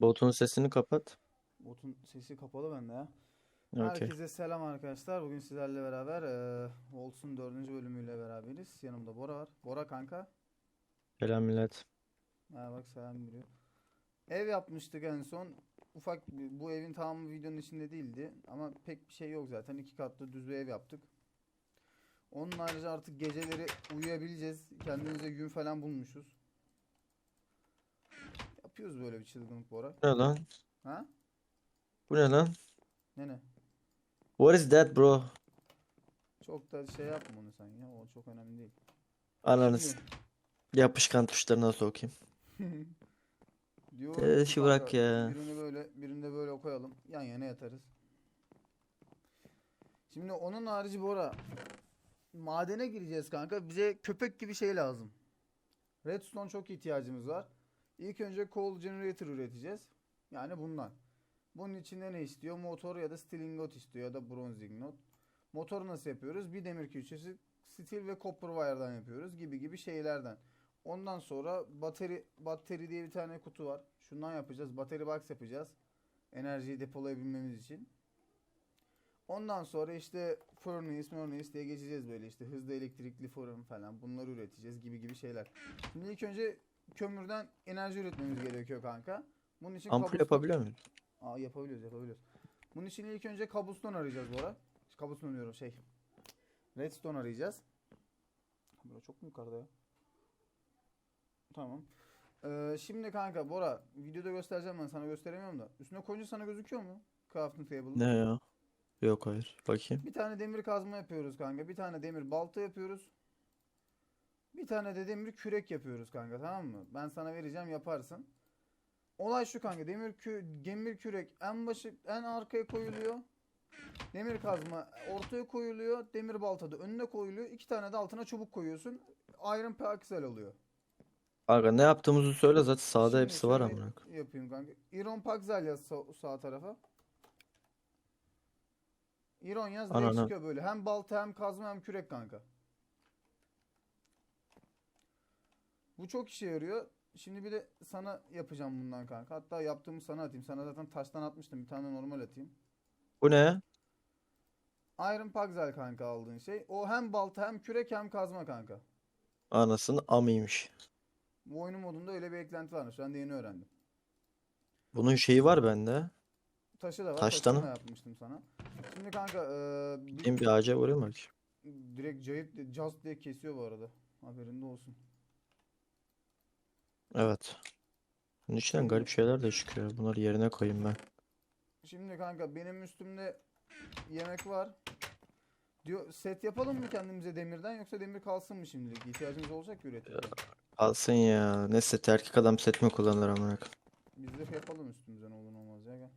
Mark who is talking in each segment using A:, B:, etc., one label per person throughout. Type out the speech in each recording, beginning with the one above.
A: Botun sesini kapat.
B: Botun sesi kapalı bende ya.
A: Okey.
B: Herkese selam arkadaşlar. Bugün sizlerle beraber eee Wolves'un 4. bölümüyle beraberiz. Yanımda Bora var. Bora kanka.
A: Selam millet.
B: Ha bak selam veriyor. Ev yapmıştık en son. Ufak bu evin tamamı videonun içinde değildi. Ama pek bir şey yok zaten. İki katlı düz bir ev yaptık. Onun harici artık geceleri uyuyabileceğiz. Kendimize gün falan bulmuşuz. Yapıyoruz böyle bir çılgınlık Bora.
A: Ne lan?
B: Ha?
A: Bu ne lan?
B: Ne ne?
A: What is that bro?
B: Çok da şey yapma onu sen ya. O çok önemli değil.
A: Ananız. Yapışkan tuşlarına sokayım.
B: Diyorum
A: Ee, şu bırak ya.
B: Birini böyle, birini de böyle koyalım. Yan yana yatarız. Şimdi onun harici Bora. Madene gireceğiz kanka. Bize köpek gibi şey lazım. Redstone çok ihtiyacımız var. İlk önce coal generator üreteceğiz. Yani bundan. Bunun içinde ne istiyor? Motor ya da steel ingot istiyor ya da bronze ingot. Motoru nasıl yapıyoruz? Bir demir külçesi steel ve copper wire'dan yapıyoruz gibi gibi şeylerden. Ondan sonra bateri batteri diye bir tane kutu var. Şundan yapacağız. Battery box yapacağız. Enerjiyi depolayabilmemiz için. Ondan sonra işte furnace, furnace diye geçeceğiz böyle işte hızlı elektrikli fırın falan bunları üreteceğiz gibi gibi şeyler. Şimdi ilk önce kömürden enerji üretmemiz gerekiyor kanka. Bunun için
A: Ampul
B: kabuston-
A: yapabiliyor muyuz?
B: Aa yapabiliyoruz yapabiliyoruz. Bunun için ilk önce kabuston arayacağız bu ara. Kabuston diyorum şey. Redstone arayacağız. Bura çok mu yukarıda ya? Tamam. Ee, şimdi kanka Bora videoda göstereceğim ben sana gösteremiyorum da. Üstüne koyunca sana gözüküyor mu? Crafting table'ın.
A: Ne ya? Yok hayır. Bakayım.
B: Bir tane demir kazma yapıyoruz kanka. Bir tane demir balta yapıyoruz. Bir tane de demir kürek yapıyoruz kanka tamam mı? Ben sana vereceğim yaparsın. Olay şu kanka demir kü demir kürek en başı en arkaya koyuluyor. Demir kazma ortaya koyuluyor. Demir balta da önüne koyuluyor. İki tane de altına çubuk koyuyorsun. Iron pixel oluyor.
A: Kanka ne yaptığımızı söyle zaten sağda
B: Şimdi
A: hepsi var
B: şöyle
A: amına.
B: Yapayım kanka. Iron Paxel yaz sağ, sağ tarafa. Iron yaz direkt
A: Anana.
B: çıkıyor böyle. Hem balta hem kazma hem kürek kanka. Bu çok işe yarıyor. Şimdi bir de sana yapacağım bundan kanka. Hatta yaptığımı sana atayım. Sana zaten taştan atmıştım. Bir tane normal atayım.
A: Bu ne?
B: Iron Paxel kanka aldığın şey. O hem balta hem kürek hem kazma kanka.
A: Anasını amıymış.
B: Bu oyunun modunda öyle bir eklenti varmış. Ben de yeni öğrendim.
A: Bunun şeyi var bende.
B: Taşı da var.
A: Taştanı?
B: Taşını da yapmıştım sana. Şimdi kanka eee, bir-
A: Gideyim bir ağaca vurayım bak.
B: Direkt cayıp caz diye kesiyor bu arada. Haberinde olsun.
A: Evet. Bunun içinden garip şeyler de çıkıyor. Bunları yerine koyayım ben.
B: Şimdi kanka benim üstümde yemek var. Diyor set yapalım mı kendimize demirden yoksa demir kalsın mı şimdilik? İhtiyacımız olacak ki üretimde.
A: Alsın ya. Ne set erkek adam set mi kullanır amına koyayım?
B: Biz de yapalım üstümüze ne olur ne olmaz ya gel.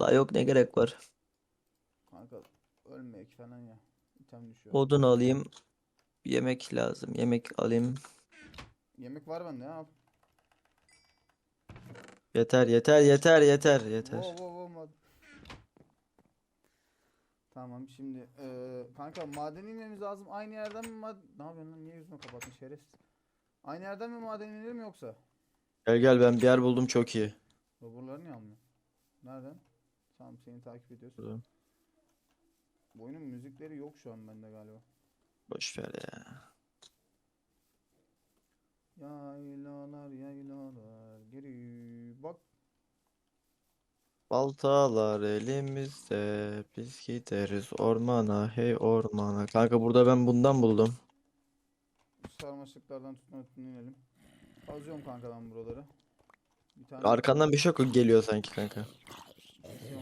A: La yok ne gerek var.
B: Kanka ölmeyek falan ya. İtem düşüyor.
A: Odun alayım. Yemek lazım. Yemek alayım.
B: Yemek var bende al.
A: Yeter yeter yeter yeter yeter.
B: Wow, wow, wow, mad- Tamam şimdi eee, kanka maden inmemiz lazım. Aynı yerden mi mad... Ne yapıyorsun lan? Niye yüzünü kapattın şerefsiz? Aynı yerden mi maden inelim yoksa?
A: Gel gel ben bir yer buldum çok iyi.
B: Raporları niye almıyor? Nereden? Tamam seni takip ediyoruz.
A: Buradan.
B: Bu oyunun müzikleri yok şu an bende galiba.
A: Boş ver ya.
B: Yaylalar yaylalar geri bak.
A: Baltalar elimizde biz gideriz ormana hey ormana. Kanka burada ben bundan buldum.
B: Sarmaşıklardan tutma inelim. Kazıyorum kanka ben buraları. Bir tane
A: Arkandan bir şey geliyor sanki kanka.
B: kazıyorum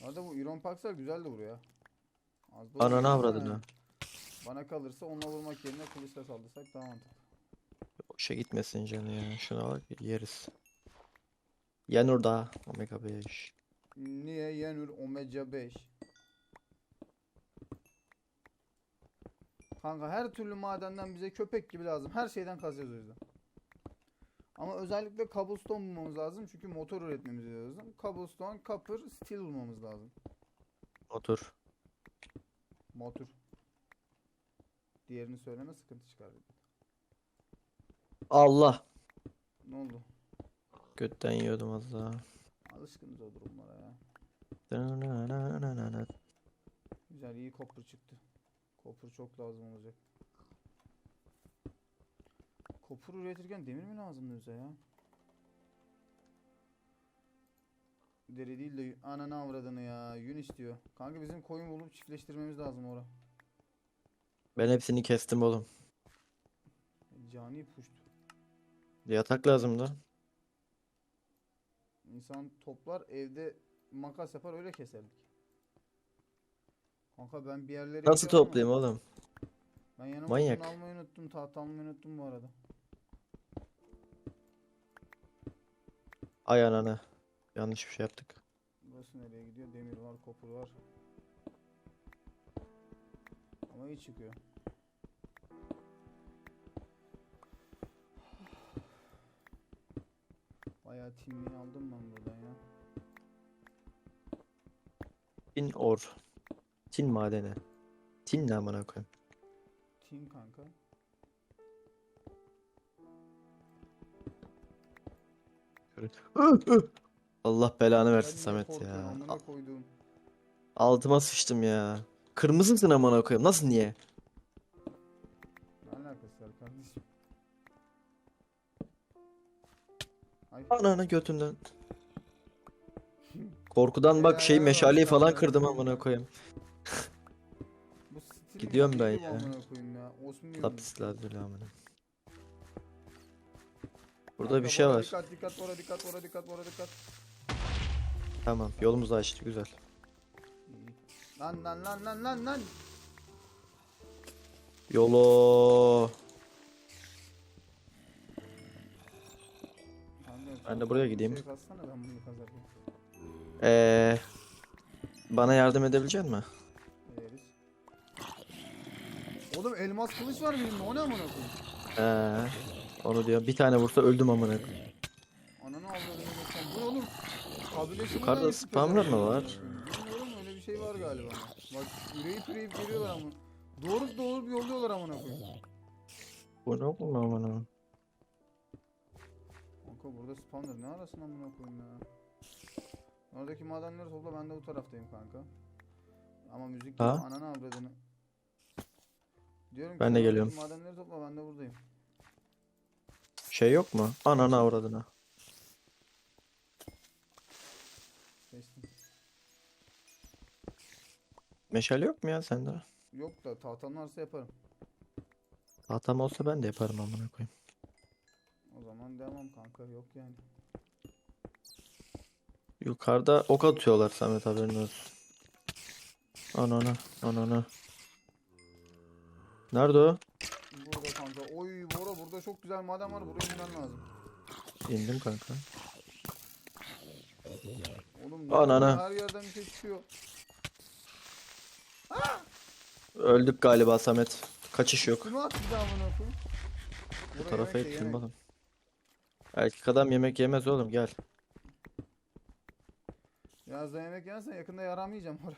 B: ya. Arada bu Iron Pax'lar güzel de vuruyor. ha. Az da
A: Ananı
B: vuruyor
A: avradını.
B: yani. Bana kalırsa onunla vurmak yerine kılıçla saldırsak daha mantıklı.
A: Boşa gitmesin canı ya. Şuna bak yeriz. Yanur da Omega 5.
B: Niye Yenur Omega 5? Kanka her türlü madenden bize köpek gibi lazım. Her şeyden kazacağız o yüzden. Ama özellikle cobblestone bulmamız lazım. Çünkü motor üretmemiz lazım. Cobblestone, copper, steel bulmamız lazım.
A: Otur.
B: Motor. Diğerini söyleme sıkıntı çıkar.
A: Allah.
B: Ne oldu?
A: götten yiyordum az daha.
B: Alışkınız o durumlara ya. Güzel iyi kopur çıktı. Kopur çok lazım olacak. Kopur üretirken demir mi lazımdı bize ya? Deri değil de ananı avradını ya yün istiyor. Kanka bizim koyun bulup çiftleştirmemiz lazım ora.
A: Ben hepsini kestim oğlum.
B: Cani puşt.
A: Yatak lazım da.
B: İnsan toplar evde makas yapar öyle keserdik. Kanka ben bir yerlere
A: Nasıl
B: ama
A: toplayayım oğlum?
B: Ben yanıma
A: Manyak.
B: almayı unuttum. Tahta almayı unuttum bu arada.
A: Ay ananı. Yanlış bir şey yaptık.
B: Burası nereye gidiyor? Demir var, kopur var. Ama iyi çıkıyor. Bayağı timliği aldım ben buradan ya.
A: Tin or. Tin madeni. Tin ne amına koyayım?
B: Tin kanka.
A: Allah belanı versin
B: Ben niye
A: Samet
B: korkuyorum
A: ya.
B: amına
A: A-
B: koyduğum.
A: Altıma sıçtım ya. Kırmızısın amına koyayım. Nasıl niye? Ananı götünden. Korkudan bak şey meşaleyi falan kırdım amına koyayım.
B: bu
A: Gidiyorum
B: mi
A: ben ya.
B: amına koyayım ya. Osman
A: Lapis lazuli amına. Burada
B: Kanka
A: bir şey
B: bora
A: var.
B: Dikkat dikkat bora dikkat bora dikkat bora dikkat.
A: Tamam yolumuzu açtı güzel.
B: Lan lan lan lan lan lan.
A: Yolo. Ben de buraya gideyim.
B: Şey ben bunu.
A: Ee, bana yardım edebilecek?
B: Yeriz. Oğlum elmas kılıç var benim o ne amına koyayım?
A: Ee, onu diyor. Bir tane vursa öldüm amına koyayım.
B: Ananı avradını geçen. Bu oğlum?
A: Yukarıda spamlar mı var?
B: koyayım. Bilmiyorum öyle bir şey var galiba. Bak üreyip üreyip geliyorlar ama. Doğrup doğrup yolluyorlar amına koyayım.
A: Bu ne oğlum amına?
B: Kanka burada spawner ne arasın amına koyayım ya. Oradaki madenleri topla ben de bu taraftayım kanka. Ama müzik
A: Ha?
B: ananı avradını. Diyorum ki
A: Ben de geliyorum.
B: Madenleri topla ben de buradayım.
A: Şey yok mu? Ananı avradına.
B: Kestim.
A: Meşale yok mu ya sende?
B: Yok da tahtam varsa yaparım.
A: Tahtam olsa ben de yaparım amına koyayım.
B: Zaman devam kanka yok yani.
A: Yukarıda ok atıyorlar Samet haberin olsun. Ananı, ananı. Nerede o?
B: Burada kanka. Oy Bora burada çok güzel maden var. Buraya inmen lazım.
A: İndim kanka.
B: Oğlum yapıyorsun? her yerden bir şey çıkıyor.
A: Öldük galiba Samet. Kaçış yok.
B: Kime at bir daha koyayım?
A: Bu tarafa ettim bakalım. Erkek adam yemek yemez oğlum gel.
B: Biraz da yemek yersen yakında yaramayacağım Bora.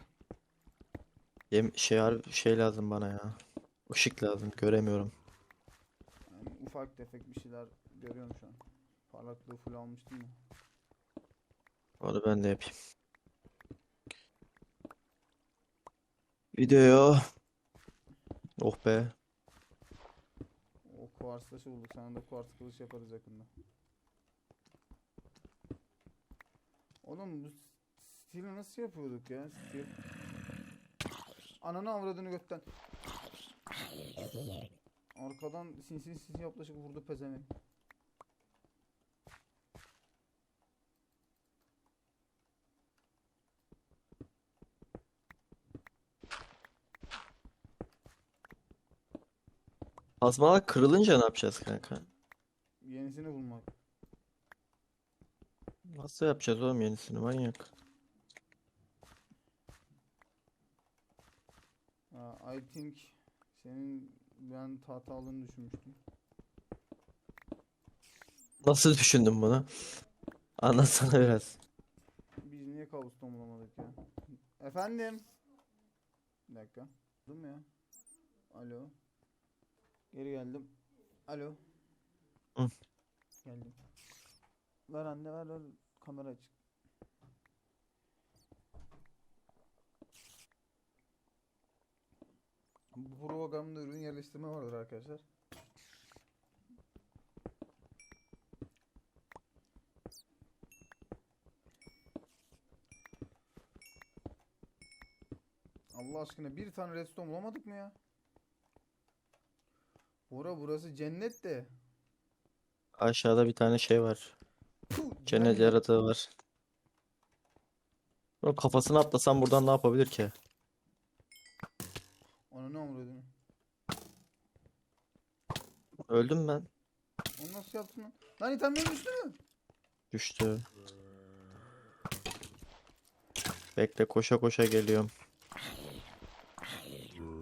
A: Yem şey harbi şey lazım bana ya. Işık lazım göremiyorum.
B: Yani ufak tefek bir şeyler görüyorum şu an. Parlaklığı full almıştım ya.
A: Onu ben de yapayım. Video. Oh be.
B: O kuars taşı bulduk. Sana da kuars kılıç yaparız yakında. Oğlum bu stili nasıl yapıyorduk ya? Stil. Ananı avradını götten. Arkadan sinsi sinsi yaklaşıp vurdu pezevenk.
A: Kazmalar kırılınca ne yapacağız kanka?
B: Yenisini bulmak.
A: Nasıl yapacağız oğlum yenisini manyak.
B: Ha, I think senin ben tahta aldığını düşünmüştüm.
A: Nasıl düşündün bunu? Anlatsana biraz.
B: Biz niye kabuston bulamadık ya? Efendim? Bir dakika. Dur mu ya? Alo. Geri geldim. Alo.
A: Hı.
B: Geldim. Ver anne ver ver. Kamera açık. Bu programda ürün yerleştirme vardır arkadaşlar. Allah aşkına bir tane redstone bulamadık mı ya? Bora burası cennet de.
A: Aşağıda bir tane şey var. Cennet yaratığı var. O kafasına atlasam buradan ne yapabilir ki?
B: Ona ne umrudun?
A: Öldüm ben.
B: Onu nasıl yaptın lan? Lan itemlerin düştü mü?
A: Düştü. Bekle koşa koşa geliyorum.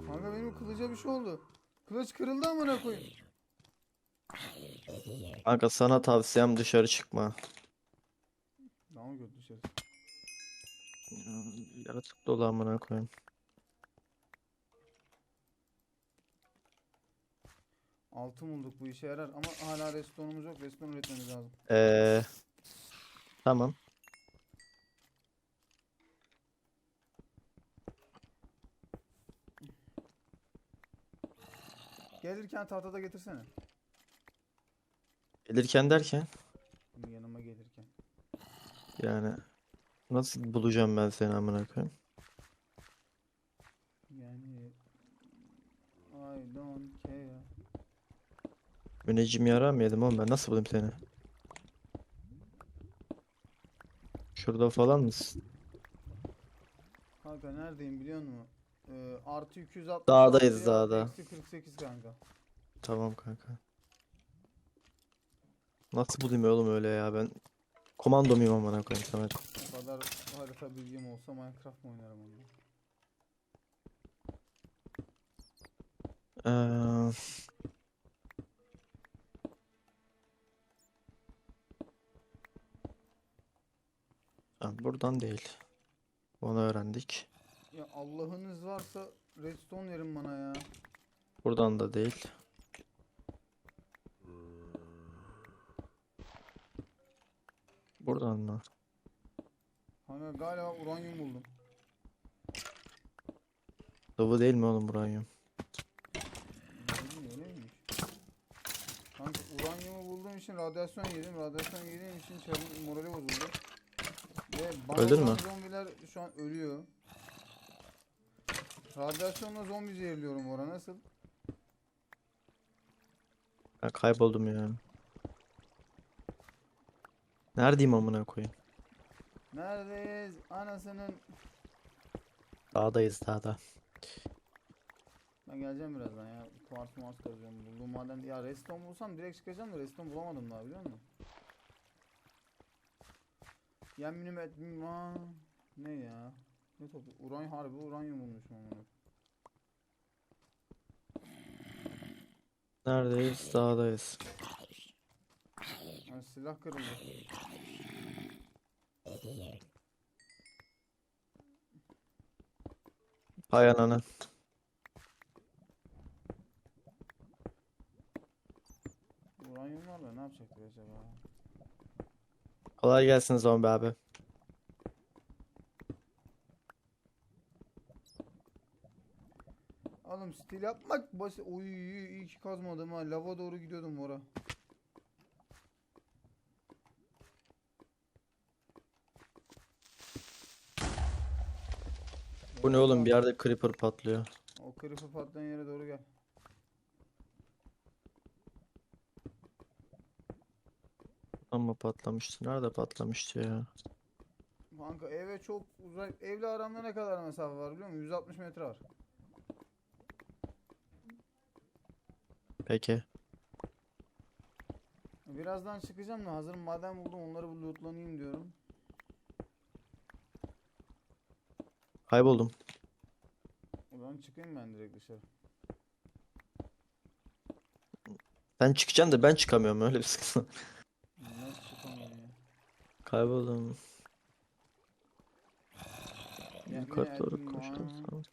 B: Kanka benim kılıca bir şey oldu. Kılıç kırıldı amına koyayım.
A: Kanka sana tavsiyem dışarı çıkma.
B: Mı gördü dışarı?
A: Yaratık dolu amına koyayım.
B: Altın bulduk bu işe yarar ama hala restoranımız yok. Restoran üretmemiz lazım.
A: Ee, tamam.
B: Gelirken tahtada getirsene.
A: Gelirken derken. Yani nasıl bulacağım ben seni amına koyayım?
B: Yani I don't care.
A: Müneccim yara mı yedim oğlum ben nasıl bulayım seni? Şurada falan mısın?
B: Kanka neredeyim biliyor musun? Ee, artı 266
A: Dağdayız, dağda.
B: Eksi 48 kanka.
A: Tamam kanka. Nasıl bulayım oğlum öyle ya ben komando muyum amına koyayım Samet?
B: O kadar harita bilgim olsa Minecraft mı oynarım onu?
A: Ee, ha, buradan değil. Onu öğrendik.
B: Ya Allah'ınız varsa redstone verin bana ya.
A: Buradan da değil. Buradan mı?
B: Kanka galiba uranyum buldum.
A: Sıvı değil mi oğlum?
B: Dedim, öyleymiş. Kanka uranyumu bulduğum için radyasyon yedim. Radyasyon yediğim için çarın morali bozuldu. Ve bana
A: Öldün mü?
B: zombiler şu an ölüyor. Radyasyonla zombi zehirliyorum ora nasıl?
A: Ben kayboldum ya. Neredeyim amına koyayım?
B: Neredeyiz? Anasının.
A: Dağdayız dağda.
B: Ben geleceğim birazdan ya. Kuars muars kazacağım. Bulduğum maden. Ya redstone bulsam direkt çıkacağım da redstone bulamadım daha biliyor musun? Yeminim etmim ha. Ne ya? Ne topu? Uranyum harbi uranyum bulmuşum ama.
A: Neredeyiz? Dağdayız.
B: Yani silah kırıldı.
A: Hay ananı.
B: Uranyumlarla ne yapacaktık acaba?
A: Kolay gelsin zombi abi.
B: Oğlum stil yapmak basit. Oy iyi ki kazmadım ha. Lava doğru gidiyordum ora.
A: Bu ne oğlum bir yerde creeper patlıyor.
B: O creeper patlayan yere doğru gel.
A: Ama patlamıştı. Nerede patlamıştı ya?
B: Kanka eve çok uzak. Evle aramda ne kadar mesafe var biliyor musun? 160 metre var.
A: Peki.
B: Birazdan çıkacağım da hazır maden buldum onları lootlanayım diyorum.
A: Kayboldum.
B: Zaman çıkayım ben direkt dışarı.
A: Sen çıkacaksın da ben çıkamıyorum öyle bir sıkıntı.
B: Nasıl çıkamıyorum ya?
A: Kayboldum.
B: Ya
A: Yukarı doğru.
B: Doğan.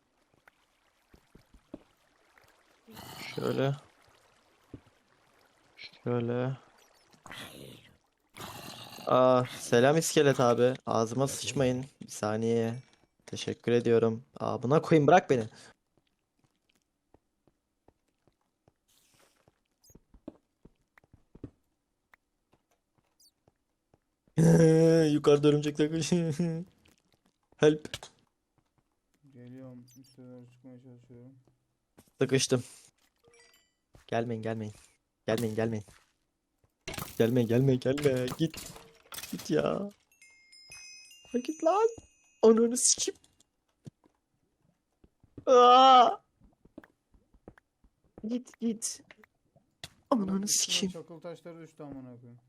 A: Şöyle. Şöyle. Aa, selam iskelet abi. Ağzıma sıçmayın. Bir saniye. Teşekkür ediyorum. Aa, buna koyayım bırak beni. Yukarıda örümcekler koşuyor. Help.
B: Geliyorum. Doğru çıkmaya çalışıyorum.
A: Sıkıştım. Gelmeyin gelmeyin. Gelmeyin gelmeyin. Gelme gelme gelme. Git. Git ya. Git lan. Ananı sikeyim. Aa! Git git. Ananı sikeyim.
B: Çakıl taşları düştü amına koyayım.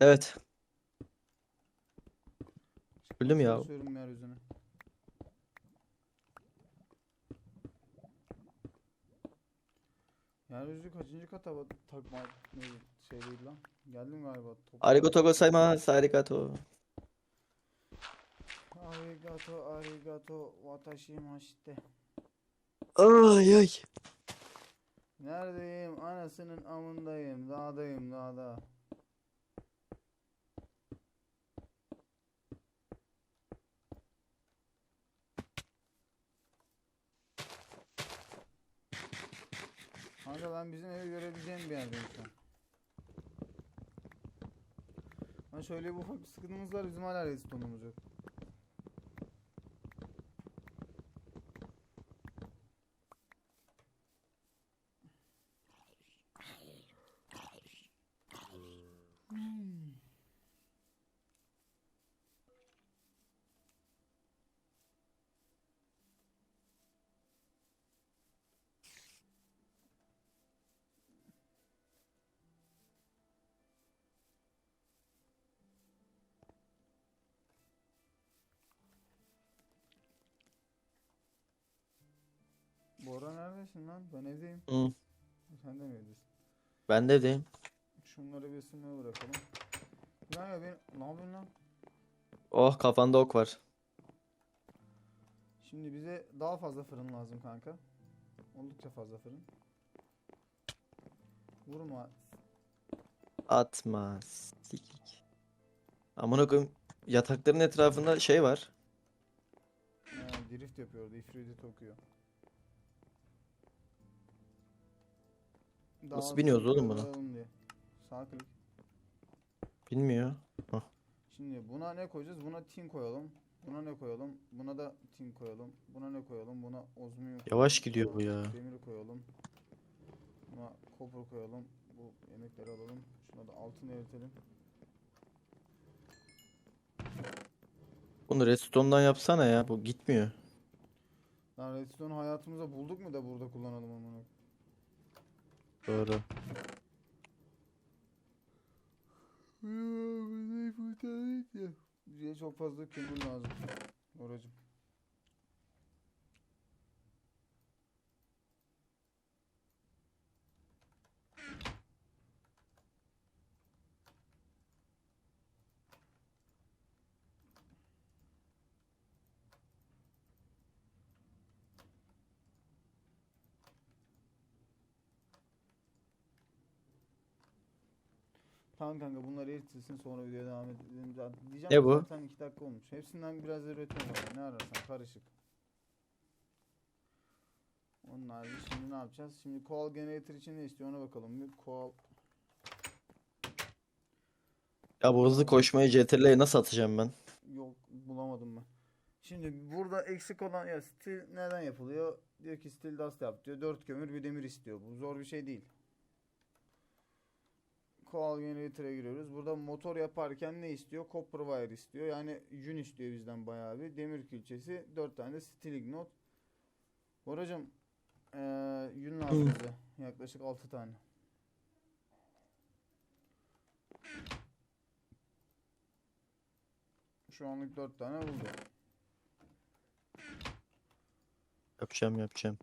A: Evet. Öldüm ya.
B: çalışıyorum yeryüzüne. Yeryüzü kaçıncı kata bak takma ne şey değil lan. Geldim galiba. Top-
A: Arigato gozaimasu. Arigato.
B: Arigato, arigato, watashi mashite.
A: Ay ay.
B: Neredeyim? Anasının amındayım. Dağdayım, dağda. Kanka ben bizim evi görebileceğim bir yerdeyim şu an. Ha şöyle bir ufak bir sıkıntımız var. Bizim hala redstone'umuz yok. Bora neredesin lan? Ben evdeyim.
A: Hı.
B: Sen de mi evdesin?
A: Ben de evdeyim.
B: Şunları bir ısınmaya bırakalım. Lan ya ben ne yapıyorsun lan?
A: Oh kafanda ok var.
B: Şimdi bize daha fazla fırın lazım kanka. Oldukça fazla fırın. Vurma.
A: Atma. Sikik. Amına koyayım. Yatakların etrafında şey var.
B: Ee, drift yapıyordu. Ifriti tokuyor. Daha
A: Nasıl biniyoruz oğlum buna?
B: diye. Sağ klik.
A: Bilmiyor.
B: Şimdi buna ne koyacağız? Buna tin koyalım. Buna ne koyalım? Buna da tin koyalım. Buna ne koyalım? Buna ozmium
A: Yavaş gidiyor bu ya.
B: Demir koyalım. Buna copper koyalım. Bu yemekleri alalım. Şuna da altın eritelim.
A: Bunu redstone'dan yapsana ya. Bu gitmiyor.
B: Lan redstone hayatımıza bulduk mu da burada kullanalım amına.
A: Doğru.
B: Bize çok fazla kömür lazım. Oracım. Tamam kanka bunları eritilsin sonra videoya devam edelim. Zaten- Diyeceğim
A: Ne
B: ki
A: bu?
B: Zaten 2 dakika olmuş. Hepsinden biraz üretiyorum. Ne ararsan karışık. Onun harici şimdi ne yapacağız? Şimdi coal generator için ne istiyor ona bakalım. Bir coal
A: Ya bu hızlı koşmayı CTRL'ye nasıl atacağım ben?
B: yok bulamadım ben. Şimdi burada eksik olan ya steel neden yapılıyor? Diyor ki steel dust yap diyor. 4 kömür bir demir istiyor. Bu zor bir şey değil. Coal generator'a giriyoruz. Burada motor yaparken ne istiyor? Copper wire istiyor. Yani yün istiyor bizden bayağı bir. Demir külçesi. 4 tane de steel ignot. Boracım eee yün lazım bize. Yaklaşık 6 tane. Şu anlık 4 tane buldu.
A: Yapacağım yapacağım.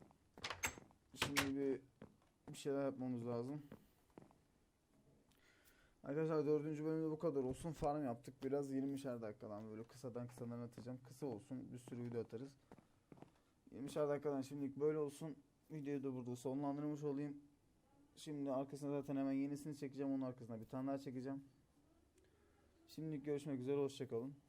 B: Şimdi bir, bir şeyler yapmamız lazım. Arkadaşlar dördüncü bölümde bu kadar olsun. Farm yaptık. Biraz 20'şer dakikadan böyle kısadan kısadan atacağım. Kısa olsun. Bir sürü video atarız. 20'şer dakikadan şimdilik böyle olsun. Videoyu da burada sonlandırmış olayım. Şimdi arkasına zaten hemen yenisini çekeceğim. Onun arkasına bir tane daha çekeceğim. Şimdilik görüşmek üzere. Hoşçakalın.